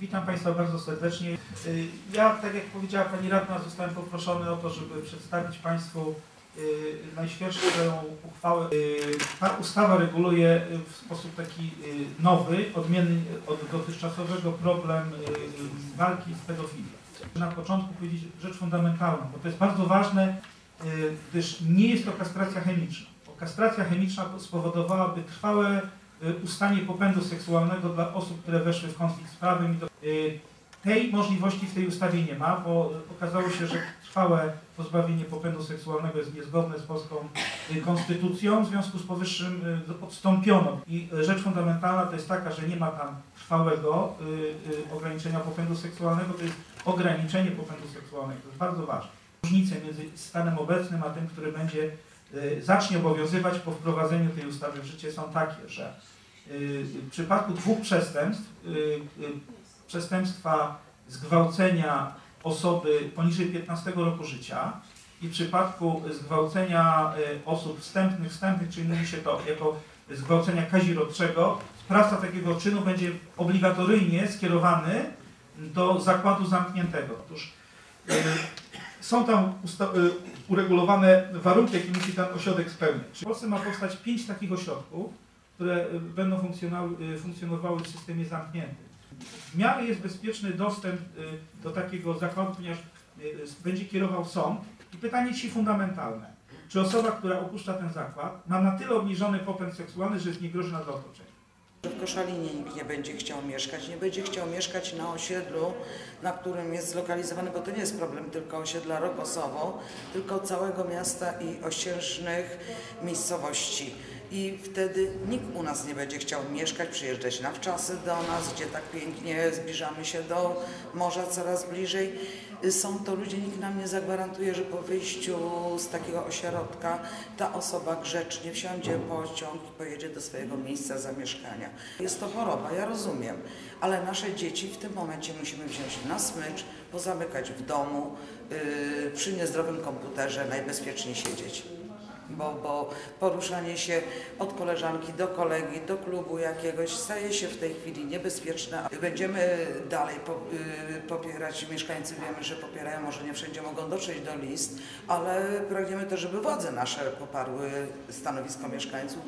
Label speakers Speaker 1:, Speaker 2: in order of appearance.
Speaker 1: Witam Państwa bardzo serdecznie. Y, Ja, tak jak powiedziała Pani Radna, zostałem poproszony o to, żeby przedstawić Państwu y, najświeższą uchwałę. Y, Ta ustawa reguluje w sposób taki nowy, odmienny od dotychczasowego problem walki z pedofilią. Na początku powiedzieć rzecz fundamentalną, bo to jest bardzo ważne, gdyż nie jest to kastracja chemiczna. Bo kastracja chemiczna spowodowałaby trwałe ustanie popędu seksualnego dla osób, które weszły w konflikt z prawem. Y, tej możliwości w tej ustawie nie ma, bo okazało się, że trwałe pozbawienie popędu seksualnego jest niezgodne z polską y, konstytucją. W związku z powyższym odstąpiono. I rzecz fundamentalna to jest taka, że nie ma tam trwałego ograniczenia popędu seksualnego, to jest ograniczenie popędu seksualnego. To jest bardzo ważne. Różnice między stanem obecnym a tym, który będzie zacznie obowiązywać po wprowadzeniu tej ustawy w życie są takie, że w przypadku dwóch przestępstw, y, y, przestępstwa zgwałcenia osoby poniżej 15 roku życia i w przypadku zgwałcenia y, osób wstępnych, wstępnych, czyli mówi się to jako zgwałcenia kazirodczego, sprawca takiego czynu będzie obligatoryjnie skierowany do zakładu zamkniętego. Otóż y, są tam y, uregulowane warunki, jakie musi ten ośrodek spełniać. W Polsce ma powstać pięć takich ośrodków, które y, będą funkcjonowały, y, funkcjonowały w systemie zamkniętym. W miarę jest bezpieczny dostęp y, do takiego zakładu, ponieważ będzie kierował sąd. I pytanie ci fundamentalne. Czy osoba, która opuszcza ten zakład, ma na tyle obniżony popęd seksualny, że jest niegroźna dla otoczenia?
Speaker 2: że w Koszalinie nikt nie będzie chciał mieszkać, nie będzie chciał mieszkać na osiedlu, na którym jest zlokalizowany, bo to nie jest problem tylko osiedla Rokosowo, tylko całego miasta i osiężnych miejscowości. I wtedy nikt u nas nie będzie chciał mieszkać, przyjeżdżać na wczasy do nas, gdzie tak pięknie zbliżamy się do morza coraz bliżej. Są to ludzie, nikt nam nie zagwarantuje, że po wyjściu z takiego ośrodka ta osoba grzecznie wsiądzie pociąg i pojedzie do swojego miejsca zamieszkania. Jest to choroba, ja rozumiem, ale nasze dzieci w tym momencie musimy wziąć na smycz, pozamykać w domu, yy, przy niezdrowym komputerze najbezpieczniej siedzieć. Bo, bo poruszanie się od koleżanki do kolegi, do klubu jakiegoś staje się w tej chwili niebezpieczne. Będziemy dalej yy, popierać, mieszkańcy wiemy, że popierają, może nie wszędzie mogą dotrzeć do list, ale pragniemy też, żeby władze nasze poparły stanowisko mieszkańców.